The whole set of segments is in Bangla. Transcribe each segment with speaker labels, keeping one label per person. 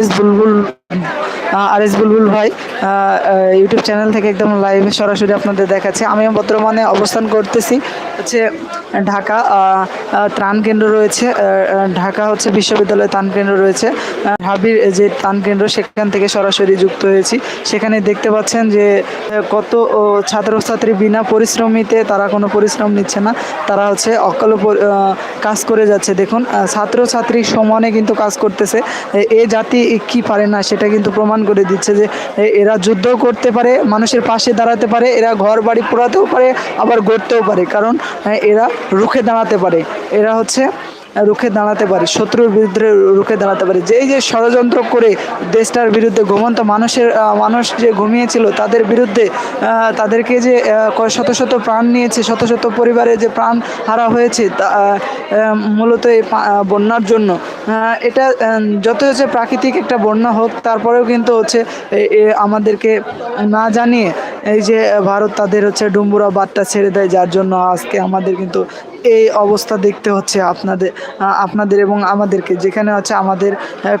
Speaker 1: এস বুলবুল আর এস বুলবুল ভাই ইউটিউব চ্যানেল থেকে একদম লাইভে সরাসরি আপনাদের দেখাচ্ছে। আমি বর্তমানে অবস্থান করতেছি হচ্ছে ঢাকা ত্রাণ কেন্দ্র রয়েছে ঢাকা হচ্ছে বিশ্ববিদ্যালয় ত্রাণ কেন্দ্র রয়েছে। ঢাবির যে ত্রাণ কেন্দ্র, সেখান থেকে সরাসরি যুক্ত হয়েছি। সেখানে দেখতে পাচ্ছেন যে কত ছাত্রছাত্রী বিনা পরিশ্রমিতে তারা কোনো পরিশ্রম নিচ্ছে না। তারা হচ্ছে অকাল কাজ করে যাচ্ছে। দেখুন ছাত্রছাত্রী সমানে কিন্তু কাজ করতেছে। এ জাতি কি পারে না, সেটা কিন্তু প্রমাণ করে দিচ্ছে যে এরা যুদ্ধ করতে পারে, মানুষের পাশে দাঁড়াতে পারে, এরা ঘর বাড়ি পোড়াতেও পারে, আবার গড়তেও পারে। কারণ এরা রুখে দাঁড়াতে পারে। এরা হচ্ছে রুখে দাঁড়াতে পারে, শত্রুর বিরুদ্ধে রুখে দাঁড়াতে পারে। যে এই যে ষড়যন্ত্র করে দেশটার বিরুদ্ধে ঘুমন্ত মানুষের মানুষ যে ঘুমিয়েছিল, তাদের বিরুদ্ধে তাদেরকে যে শত শত প্রাণ নিয়েছে, শত শত পরিবারে যে প্রাণ হারা হয়েছে মূলত এই বন্যার জন্য। এটা যত হচ্ছে প্রাকৃতিক একটা বন্যা হোক, তারপরেও কিন্তু হচ্ছে আমাদেরকে না জানিয়ে এই যে ভারত তাদের হচ্ছে ডুম্বুরা বার্তা ছেড়ে দেয়, যার জন্য আজকে আমাদের কিন্তু এই অবস্থা দেখতে হচ্ছে আপনাদের আপনাদের এবং আমাদেরকে। যেখানে হচ্ছে আমাদের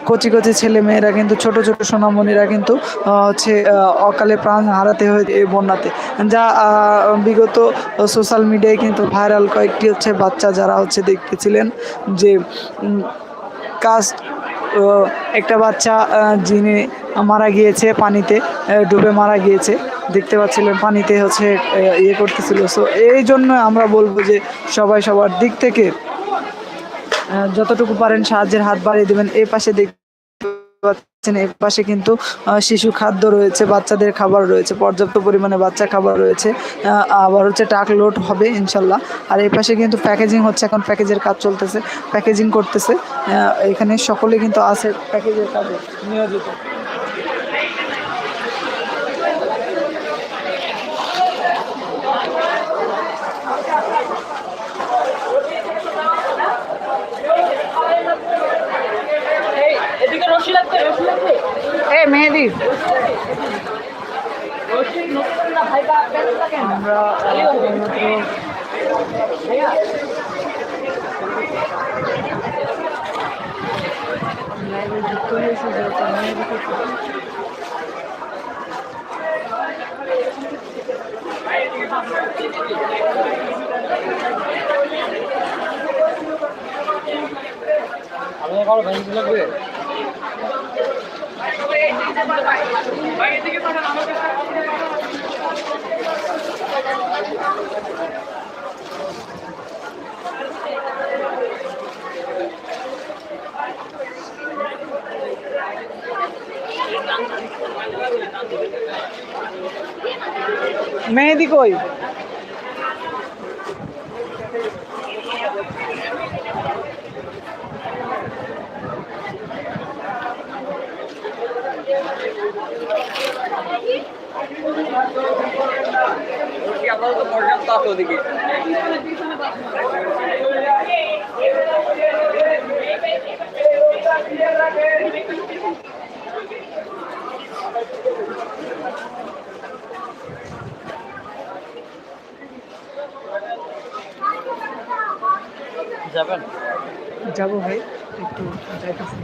Speaker 1: কচি কচি ছেলে মেয়েরা কিন্তু, ছোট ছোট সোনামণিরা কিন্তু হচ্ছে অকালে প্রাণ হারাতে হয়েছে এই বন্যাতে। যা বিগত সোশ্যাল মিডিয়ায় কিন্তু ভাইরাল কয়েকটি হচ্ছে বাচ্চা যারা হচ্ছে দেখতেছিলেন যে কাস্ট একটা বাচ্চা যিনি মারা গিয়েছে পানিতে ডুবে মারা গিয়েছে। দেখতে পাচ্ছিলেন, পানিতে হচ্ছে ইয়ে করতেছিল। সো এই জন্য আমরা বলব যে সবাই সবার দিক থেকে যতটুকু পারেন সাহায্যের হাত বাড়িয়ে দেবেন। এই পাশে দেখতে পাচ্ছেন এই পাশে কিন্তু শিশু খাদ্য রয়েছে, বাচ্চাদের খাবার রয়েছে, পর্যাপ্ত পরিমাণে বাচ্চা খাবার রয়েছে। আবার হচ্ছে ট্রাক লোড হবে, ইনশাল্লাহ। আর এই পাশে কিন্তু প্যাকেজিং হচ্ছে, এখন প্যাকেজের কাজ চলতেছে, প্যাকেজিং করতেছে। এখানে সকলে কিন্তু আছে প্যাকেজের কাজে, নিয়োজিত
Speaker 2: এদিকে রশি লাগবে রশি লাগবে
Speaker 1: এ মেহেদি। আমরা যুক্ত
Speaker 3: আপনার কারও ভ্যান লাগবে?
Speaker 1: মেহেদি কই?
Speaker 3: আপাতত পর্যাপ্ত আছে ওদিকে যাবেন?
Speaker 1: যাব ভাই একটু যাইতেছি।